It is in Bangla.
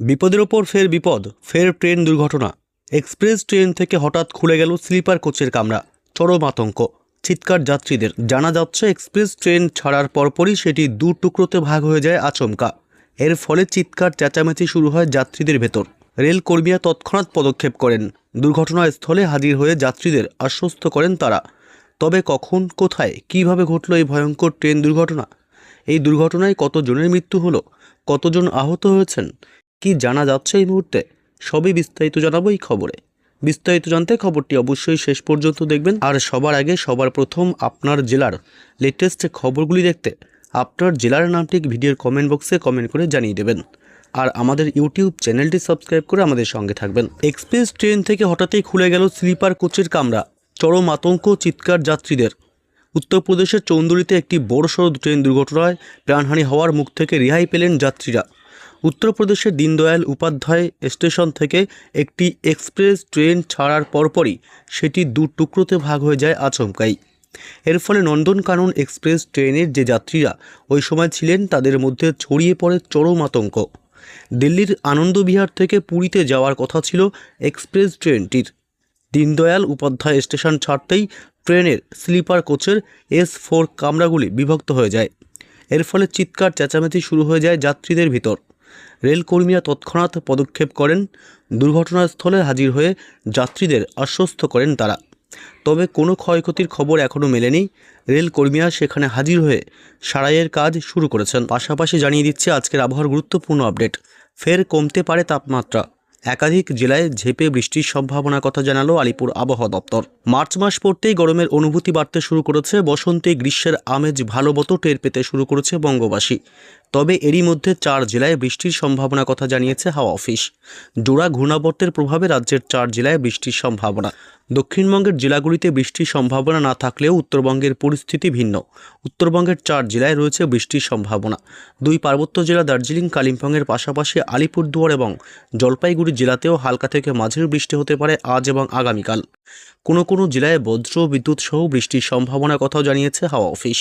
বিপদের ওপর ফের বিপদ, ফের ট্রেন দুর্ঘটনা। এক্সপ্রেস ট্রেন থেকে হঠাৎ খুলে গেল স্লিপার কোচের কামরা। চরম আতঙ্ক। চিৎকার যাত্রীদের। জানা যাচ্ছে, এক্সপ্রেস ট্রেন ছাড়ার পরপরই সেটি দু টুকরোতে ভাগ হয়ে যায় আচমকা। এর ফলে চিৎকার চেঁচামেচি শুরু হয় যাত্রীদের ভেতর। রেল কর্মীরা তৎক্ষণাৎ পদক্ষেপ করেন। দুর্ঘটনাস্থলে হাজির হয়ে যাত্রীদের আশ্বস্ত করেন তারা। তবে কখন, কোথায়, কীভাবে ঘটল এই ভয়ঙ্কর ট্রেন দুর্ঘটনা? এই দুর্ঘটনায় কতজনের মৃত্যু হলো? কতজন আহত হয়েছেন? কি জানা যাচ্ছে এই মুহূর্তে? সবই বিস্তারিত জানাব এই খবরে। বিস্তারিত জানতে খবরটি অবশ্যই শেষ পর্যন্ত দেখবেন। আর সবার আগে, সবার প্রথম আপনার জেলার লেটেস্ট খবরগুলি দেখতে আপনার জেলার নামটি ভিডিওর কমেন্ট বক্সে কমেন্ট করে জানিয়ে দেবেন। আর আমাদের ইউটিউব চ্যানেলটি সাবস্ক্রাইব করে আমাদের সঙ্গে থাকবেন। এক্সপ্রেস ট্রেন থেকে হঠাৎই খুলে গেল স্লিপার কোচের কামরা। চরম আতঙ্ক, চিৎকার যাত্রীদের। উত্তরপ্রদেশের চৌন্দুরিতে একটি বড়সড় ট্রেন দুর্ঘটনায় প্রাণহানি হওয়ার মুখ থেকে রেহাই পেলেন যাত্রীরা। উত্তরপ্রদেশের দীনদয়াল উপাধ্যায় স্টেশন থেকে একটি এক্সপ্রেস ট্রেন ছাড়ার পরপরই সেটি দু টুকরোতে ভাগ হয়ে যায় আচমকাই। এর ফলে নন্দনকানন এক্সপ্রেস ট্রেনের যে যাত্রীরা ওই সময় ছিলেন তাদের মধ্যে ছড়িয়ে পড়ে চরম আতঙ্ক। দিল্লির আনন্দবিহার থেকে পুরীতে যাওয়ার কথা ছিল এক্সপ্রেস ট্রেনটির। দীনদয়াল উপাধ্যায় স্টেশন ছাড়তেই ট্রেনের স্লিপার কোচের এস ফোর কামরাগুলি বিভক্ত হয়ে যায়। এর ফলে চিৎকার, চেঁচামেচি শুরু হয়ে যায় যাত্রীদের ভিতর। রেলকর্মীরা তৎক্ষণাৎ পদক্ষেপ করেন। দুর্ঘটনাস্থলে হাজির হয়ে যাত্রীদের আশ্বস্ত করেন তারা। তবে কোনো ক্ষয়ক্ষতির খবর এখনও মেলেনি। রেলকর্মীরা সেখানে হাজির হয়ে সারাইয়ের কাজ শুরু করেছেন। পাশাপাশি জানিয়ে দিচ্ছে, আজকের আবহাওয়ার গুরুত্বপূর্ণ আপডেট। ফের কমতে পারে তাপমাত্রা। একাধিক জেলায় ঝেপে বৃষ্টির সম্ভাবনার কথা জানালো আলিপুর আবহাওয়া দপ্তর। মার্চ মাস পড়তেই গরমের অনুভূতি বাড়তে শুরু করেছে। বসন্তে গ্রীষ্মের আমেজ ভালো মতো টের পেতে শুরু করেছে বঙ্গবাসী। তবে এরই মধ্যে চার জেলায় বৃষ্টির সম্ভাবনার কথা জানিয়েছে হাওয়া অফিস। জোড়া ঘূর্ণাবর্তের প্রভাবে রাজ্যের চার জেলায় বৃষ্টির সম্ভাবনা। দক্ষিণবঙ্গের জেলাগুলিতে বৃষ্টির সম্ভাবনা না থাকলেও উত্তরবঙ্গের পরিস্থিতি ভিন্ন। উত্তরবঙ্গের চার জেলায় রয়েছে বৃষ্টির সম্ভাবনা। দুই পার্বত্য জেলা দার্জিলিং, কালিম্পংয়ের পাশাপাশি আলিপুরদুয়ার এবং জলপাইগুড়ি জেলাতেও হালকা থেকে মাঝের বৃষ্টি হতে পারে আজ এবং আগামীকাল। কোনো কোনো জেলায় বজ্র, বিদ্যুৎ সহ বৃষ্টির সম্ভাবনার কথাও জানিয়েছে হাওয়া অফিস।